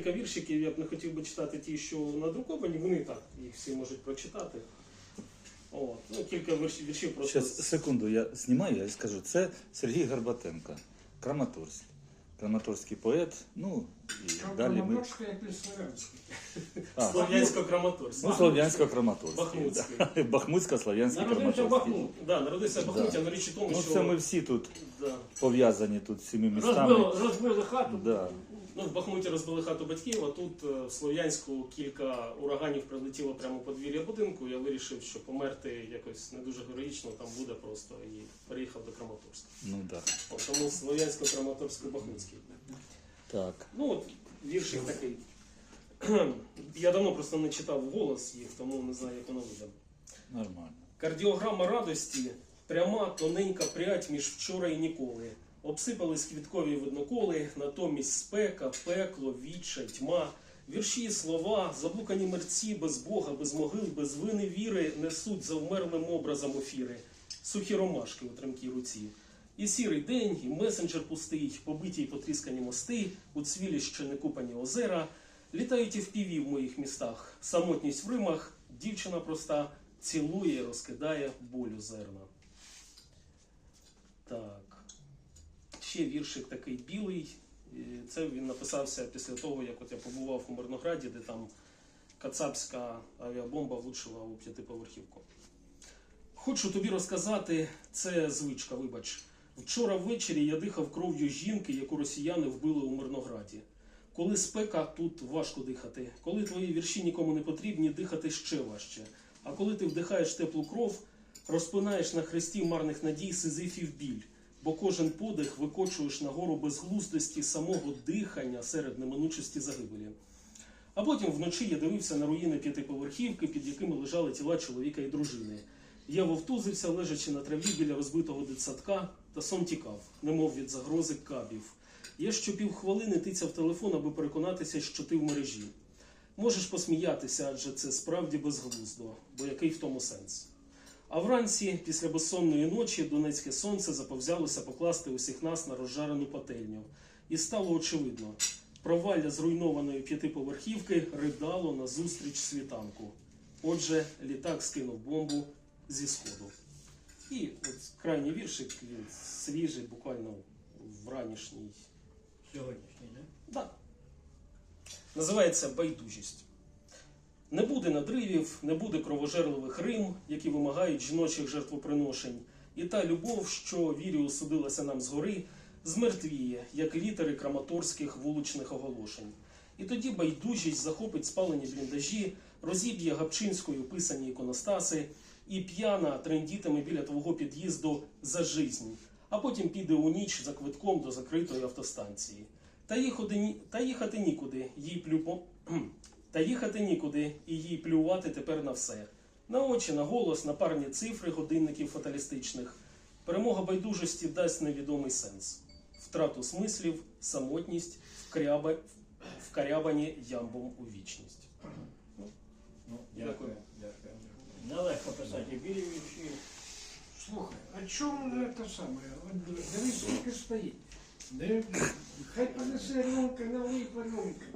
декілька віршиків, я б не хотів би читати ті, що надруковані, вони так, їх всі можуть прочитати. От. Ну, кілька віршів, віршів просто. Зараз, секунду, я знімаю, я скажу. Це Сергій Горбатенко, Краматорськ. Краматорський поет. Ну, і далі ми. А, Слов'янсько-краматорський. ну, Слов'янсько-Краматорський. Бахмутський. Да. Бахмутсько, слов'янсько Народився краматорський Бахмут. Да, народився в Бахмуті, але річ у тому, Ну, що це ми всі тут да. пов'язані тут з цими містами. Розбили, розбили хату. Да. Ну, в Бахмуті розбили хату батьків, а тут е, в Слов'янську кілька ураганів прилетіло прямо у подвір'я будинку. Я вирішив, що померти якось не дуже героїчно там буде просто і переїхав до Краматорська. Ну да. Тому Слов'янсько-Краматорсько-Бахмутський. Так. Ну от віршик такий. Я давно просто не читав голос їх, тому не знаю, як воно вийде. Нормально. Кардіограма радості, пряма тоненька прядь між вчора і ніколи. Обсипались квіткові видноколи, натомість спека, пекло, відчай, тьма. Вірші, слова, заблукані мерці, без Бога, без могил, без вини віри несуть за вмерлим образом офіри, сухі ромашки у тремкій руці. І сірий день, і месенджер пустий, побиті й потріскані мости, у цвілі ще не купані озера, літають і впіві в моїх містах. Самотність в Римах, дівчина проста, цілує, розкидає болю зерна. Так. Ще віршик такий білий. Це він написався після того, як от я побував у Мирнограді, де там кацапська авіабомба влучила у п'ятиповерхівку. Хочу тобі розказати, це звичка, вибач. Вчора ввечері я дихав кров'ю жінки, яку росіяни вбили у Мирнограді. Коли спека, тут важко дихати. Коли твої вірші нікому не потрібні, дихати ще важче. А коли ти вдихаєш теплу кров, розпинаєш на хресті марних надій сизифів біль, бо кожен подих викочуєш нагору безглуздості самого дихання серед неминучості загибелі. А потім вночі я дивився на руїни п'ятиповерхівки, під якими лежали тіла чоловіка і дружини. Я вовтузився, лежачи на траві біля розбитого дитсадка, та сон тікав, немов від загрози кабів. Я щопівхвилини тицяв телефон, аби переконатися, що ти в мережі. Можеш посміятися, адже це справді безглуздо, бо який в тому сенс? А вранці, після безсонної ночі, донецьке сонце заповзялося покласти усіх нас на розжарену пательню. І стало очевидно, провалля зруйнованої п'ятиповерхівки ридало назустріч світанку. Отже, літак скинув бомбу зі сходу. І от крайній віршик, він свіжий, буквально вранішній. Сьогоднішній, да? Да. Називається байдужість. Не буде надривів, не буде кровожерливих рим, які вимагають жіночих жертвоприношень. І та любов, що вірю судилася нам згори, змертвіє, як літери краматорських вуличних оголошень. І тоді байдужість захопить спалені бліндажі, розіб'є гапчинською писані іконостаси, і п'яна трендітиме біля твого під'їзду за жизнь, а потім піде у ніч за квитком до закритої автостанції. Та їхати нікуди, їй плюпо. Та їхати нікуди, і їй плювати тепер на все. На очі, на голос, на парні цифри годинників фаталістичних. Перемога байдужості дасть невідомий сенс. Втрату смислів, самотність, вкряба... вкарябані ямбом у вічність. Ну, Дякую. дякую. дякую. Нелегко писати білі вірші. Слухай, а чому це саме? Дивись, скільки стоїть. Хай понесе рюмка, налий по рюмка.